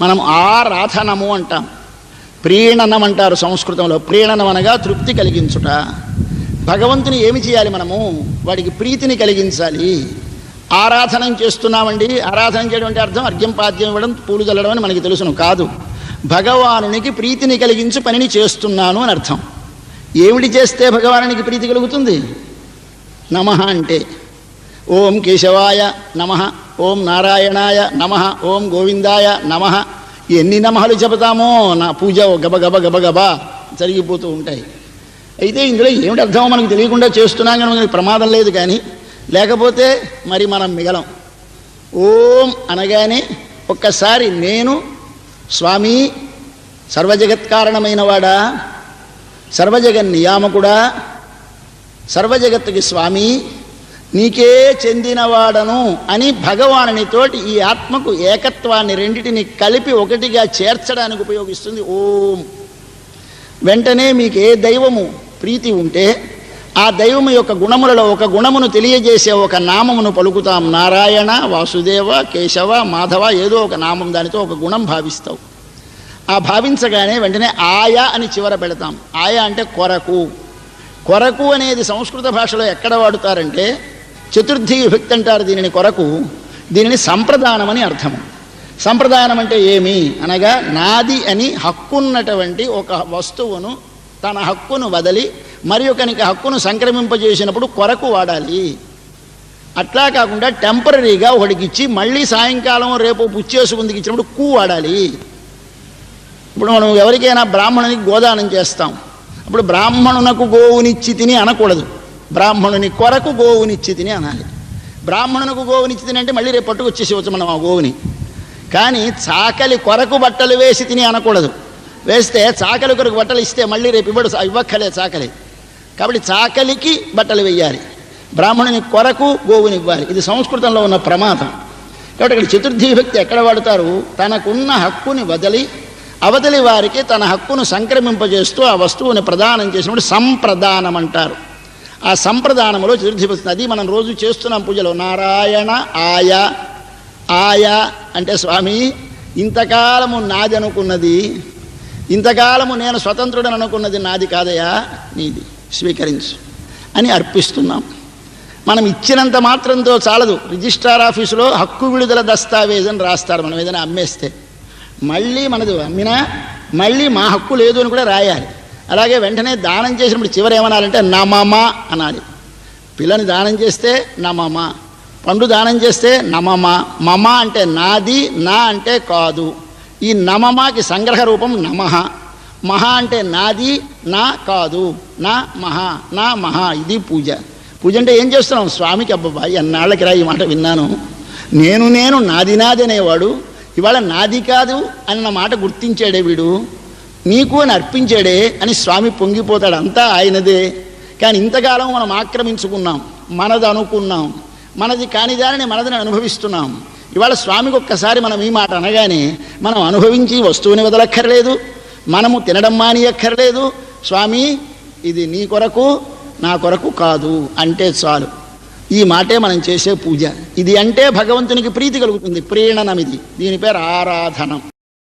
మనం ఆరాధనము అంటాం. ప్రీణనం అంటారు సంస్కృతంలో. ప్రీణనం అనగా తృప్తి కలిగించుట. భగవంతుని ఏమి చేయాలి మనము? వాడికి ప్రీతిని కలిగించాలి. ఆరాధనం చేస్తున్నామండి. ఆరాధన చేయడం అంటే అర్థం అర్ఘ్యం పాద్యం ఇవ్వడం పూలు చల్లడం అని మనకి తెలుసును. కాదు. భగవానునికి ప్రీతిని కలిగించి పనిని చేస్తున్నాను అని అర్థం. ఏమిటి చేస్తే భగవానునికి ప్రీతి కలుగుతుంది? నమ అంటే. ఓం కేశవాయ నమ. ఓం నారాయణాయ నమ ఓం గోవిందాయ నమ. ఎన్ని నమహలు చెబుతామో నా పూజ గబగబ గబగబ జరిగిపోతూ ఉంటాయి. అయితే ఇందులో ఏమిటి అర్థమో మనకు తెలియకుండా చేస్తున్నాం కానీ మనకి ప్రమాదం లేదు కానీ లేకపోతే మరి మనం మిగలం. ఓం అనగానే ఒక్కసారి నేను స్వామి సర్వజగత్కారణమైన వాడా సర్వజగన్ నియామకుడా సర్వజగత్తుకి స్వామి నీకే చెందినవాడను అని భగవానునితోటి ఈ ఆత్మకు ఏకత్వాన్ని రెండిటిని కలిపి ఒకటిగా చేర్చడానికి ఉపయోగిస్తుంది. ఓం. వెంటనే మీకు ఏ దైవము ప్రీతి ఉంటే ఆ దైవము యొక్క గుణములలో ఒక గుణమును తెలియజేసే ఒక నామమును పలుకుతాం. నారాయణ వాసుదేవ కేశవ మాధవ ఏదో ఒక నామం దానితో ఒక గుణం భావిస్తావు. ఆ భావించగానే వెంటనే ఆయా అని చివర పెడతాం. ఆయా అంటే కొరకు. కొరకు అనేది సంస్కృత భాషలో ఎక్కడ వాడుతారంటే చతుర్థి విభక్తి అంటారు దీనిని కొరకు. దీనిని సంప్రదానమని అర్థము. సంప్రదానం అంటే ఏమి? అనగా నాది అని హక్కున్నటువంటి ఒక వస్తువును తన హక్కును వదలి మరి ఒకనికి హక్కును సంక్రమింపజేసినప్పుడు కొరకు వాడాలి. అట్లా కాకుండా టెంపరీగా ఒకడికి ఇచ్చి మళ్ళీ సాయంకాలం రేపు పుచ్చేసుకుందికి ఇచ్చినప్పుడు కూ వాడాలి. ఇప్పుడు మనం ఎవరికైనా బ్రాహ్మణునికి గోదానం చేస్తాం. అప్పుడు బ్రాహ్మణునకు గోవునిచ్చి తిని అనకూడదు. బ్రాహ్మణుని కొరకు గోవునిచ్చి తిని అనాలి. బ్రాహ్మణునికి గోవునిచ్చి తిని అంటే మళ్ళీ రేపు పట్టుకొచ్చేసేవచ్చు మనం ఆ గోవుని. కానీ చాకలి కొరకు బట్టలు వేసి తిని అనకూడదు. వేస్తే చాకలి కొరకు బట్టలు ఇస్తే మళ్ళీ రేపు ఇవ్వడు ఇవ్వక్కలే చాకలి. కాబట్టి చాకలికి బట్టలు వెయ్యాలి బ్రాహ్మణుని కొరకు గోవుని ఇవ్వాలి. ఇది సంస్కృతంలో ఉన్న ప్రమాదం. కాబట్టి ఇక్కడ చతుర్థీ భక్తి ఎక్కడ వాడతారు? తనకున్న హక్కుని వదిలి అవతలి వారికి తన హక్కును సంక్రమింపజేస్తూ ఆ వస్తువుని ప్రదానం చేసినప్పుడు సంప్రదానం అంటారు ఆ సంప్రదానంలో చతుర్థి అది మనం రోజు చేస్తున్నాం పూజలో. నారాయణ ఆయ ఆయ అంటే స్వామి ఇంతకాలము నాది అనుకున్నది ఇంతకాలము నేను స్వతంత్రుడని అనుకున్నది నాది కాదయా నీది. స్వీకరించు అని అర్పిస్తున్నాం. మనం ఇచ్చినంత మాత్రంతో చాలదు. రిజిస్ట్రార్ ఆఫీసులో హక్కు విడుదల దస్తావేజ్ అని రాస్తారు. మనం ఏదైనా అమ్మేస్తే. మళ్ళీ మనది అమ్మినా మళ్ళీ మా హక్కు లేదు అని కూడా రాయాలి. అలాగే వెంటనే దానం చేసినప్పుడు చివరి ఏమనాలంటే నమమ అనాలి. పిల్లని దానం చేస్తే నమమ పండు దానం చేస్తే నమమ మమ అంటే నాది నా అంటే కాదు. ఈ నమమకి సంగ్రహ రూపం నమః. మహా అంటే నాది నా కాదు. నా మహా నా మహా ఇది పూజ. పూజ అంటే ఏం చేస్తున్నాం? స్వామికి అబ్బబ్బా ఎన్నాళ్ళకి రా ఈ మాట విన్నాను? నేను నేను నాది నాది అనేవాడు ఇవాళ నాది కాదు అన్న మాట గుర్తించాడే వీడు. నీకు అని అర్పించాడే అని స్వామి పొంగిపోతాడు. అంతా ఆయనదే. కానీ ఇంతకాలం మనం ఆక్రమించుకున్నాం. మనది అనుకున్నాం. మనది కాని దానిని మనదని అనుభవిస్తున్నాం. ఇవాళ స్వామికి ఒక్కసారి మనం ఈ మాట అనగానే మనం అనుభవించి వస్తువుని వదలక్కర్లేదు. మనము తినడం మానియక్కర్లేదు. స్వామి ఇది నీ కొరకు నా కొరకు కాదు. అంటే చాలు. ఈ మాటే మనం చేసే పూజ. ఇది అంటే భగవంతునికి ప్రీతి కలుగుతుంది. ప్రీణనం ఇది దీని పేరు ఆరాధనం.